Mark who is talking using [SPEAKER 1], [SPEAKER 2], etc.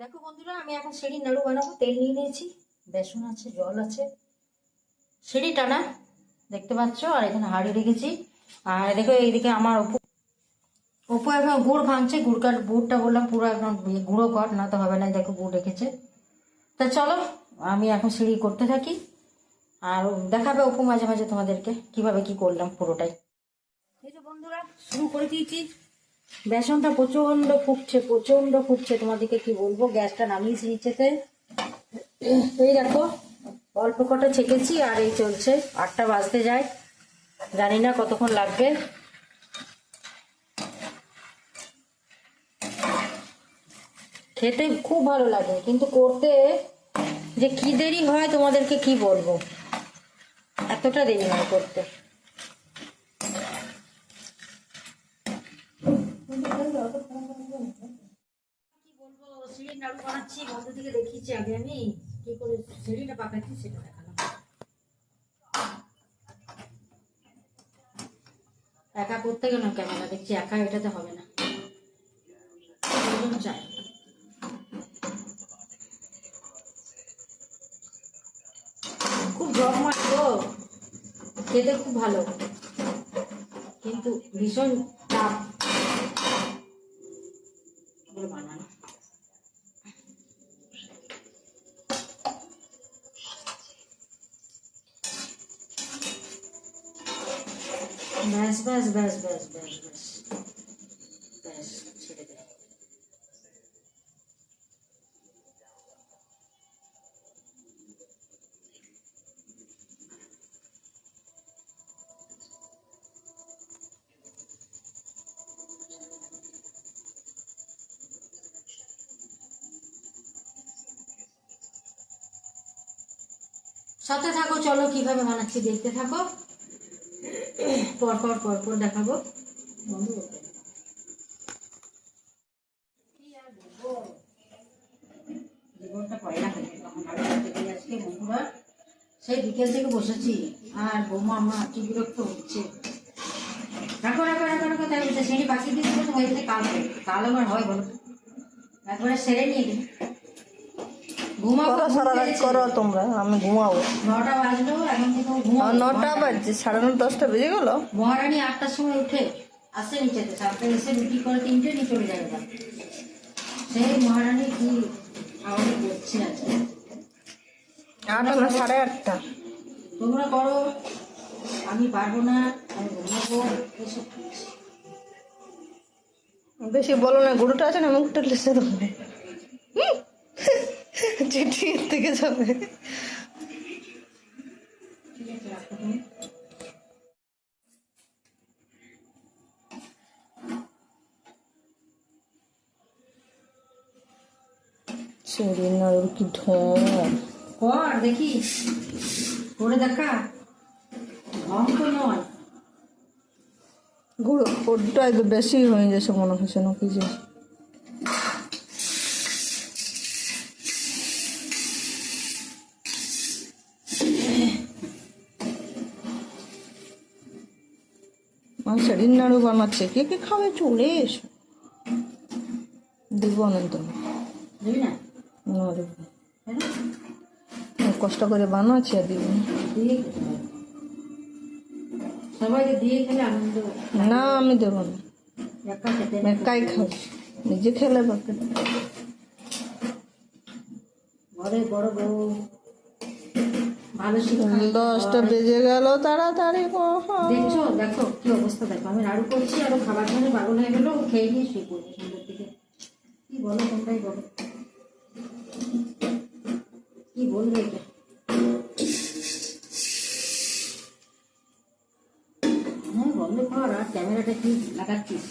[SPEAKER 1] দেখো বন্ধুরা, আমি এখন সিঁড়ির নাড়ু বানাবো, তেল নিয়ে নিয়েছি। বেসন আছে, জল আছে। সিঁড়ি টানা, দেখতে পাচ্ছ? আর এখানে হাড়ি রেখেছি। আর দেখো এইদিকে আমার অপু অপু এখন গুড় ভাঙছে, গুড় কাট, গুড়টা বললাম পুরো ইয়ে গুঁড়ো কর, না তো হবে না দেখো গুড় রেখেছে। তা চলো, আমি এখন সিঁড়ি করতে থাকি। আর দেখাবে অপু মাঝে মাঝে তোমাদেরকে, কীভাবে কি করলাম পুরোটাই। এই যে বন্ধুরা, শুরু করে দিয়েছি। বেসনটা প্রচণ্ড ফুটছে প্রচণ্ড ফুটছে। তোমাদেরকে কি বলব, গ্যাসটা নামিয়েছি নিচেতে। এই দেখো, অল্প কটা ছেঁকেছি আর এই চলছে। আটটা বাজতে যায়। জানি না কতক্ষণ লাগবে। খেতে খুব ভালো লাগে, কিন্তু করতে যে কি দেরি হয় তোমাদেরকে কি বলব? এতটা দেরি হয় করতে কি বলব সিঁড়ির নাড়ু বানাচ্ছি বন্ধু দেখিয়েছি আগে আমি। কি করে পাকাচ্ছি সেটা দেখালাম। একা করতে ক্যামেরা, দেখছি একা এটাতে হবে না। চাই। খুব জব মাছ গো। খেতে খুব ভালো। কিন্তু ভীষণ চাপ। ব্যাস ব্যাস ব্যাস ব্যাস ব্যাস ব্যাস ব্যাস ছেড়ে দে সাথে থাকো, চলো কীভাবে বানাচ্ছি, দেখতে থাকো। পর পর পর পর দেখাবো। সেই বিকেল থেকে বসেছি, আর বৌমা আমার কি বিরক্ত হচ্ছে। রাখো রাখো রাখো রাখো তাই বলছে সিঁড়ি বলছে ওই কাল কাল আমার হয়, বলো? একবারে সেরে নিয়ে দিই ঘুমাবো
[SPEAKER 2] করো তোমরা আমি ঘুমাবো।
[SPEAKER 1] নটা বাজলো এখন থেকে ঘুমাবো।
[SPEAKER 2] নটা বাজছে সাড়ে নটা দশটা বেজে গেল।
[SPEAKER 1] মহারানী আটটার সময় উঠে আসে নিচেতে তারপরে এসে রুটি করে তিনটে নিয়ে চলে যায় সেই মহারানী কি আমাদের করছে আজকে
[SPEAKER 2] আটটা না সাড়ে আটটা।
[SPEAKER 1] তোমরা করো আমি পারব না আমি ঘুমাবো এসব
[SPEAKER 2] বেশি বলো না গরুটা আছে না মুখটা লেসে দেবো চিঠি থেকে যাবে। কি
[SPEAKER 1] কর দেখি। করে দেখা। তো নয়।
[SPEAKER 2] গুঁড়ো ওটা একটু বেশি হয়ে গেছে মনে হচ্ছে না কি যে। মাংসের নাড়ু বানাচ্ছে কে কে খাবে? চলে এসো। দিব না তো
[SPEAKER 1] বুঝলি না
[SPEAKER 2] না দেবো না।
[SPEAKER 1] তাই না?
[SPEAKER 2] কষ্ট করে বানাচ্ছি আর দিব না। আমি দেবো না। একাই খাবে। নিজে খেলে বাকি
[SPEAKER 1] বড় বউ।
[SPEAKER 2] দশটা বেজে গেল তাড়াতাড়ি।
[SPEAKER 1] দেখছ দেখো কি অবস্থা দেখো আমি নাড়ু করছি আরও খাবার জন্য পাগল হয়ে গেলো খেয়ে নিয়ে শুয়ে পড়বে সন্ধ্যের দিকে কি বলো তোমরাই বলো? কি বলবে এটা? হ্যাঁ বন্ধ কর আর ক্যামেরাটা কি লাগাচ্ছিস?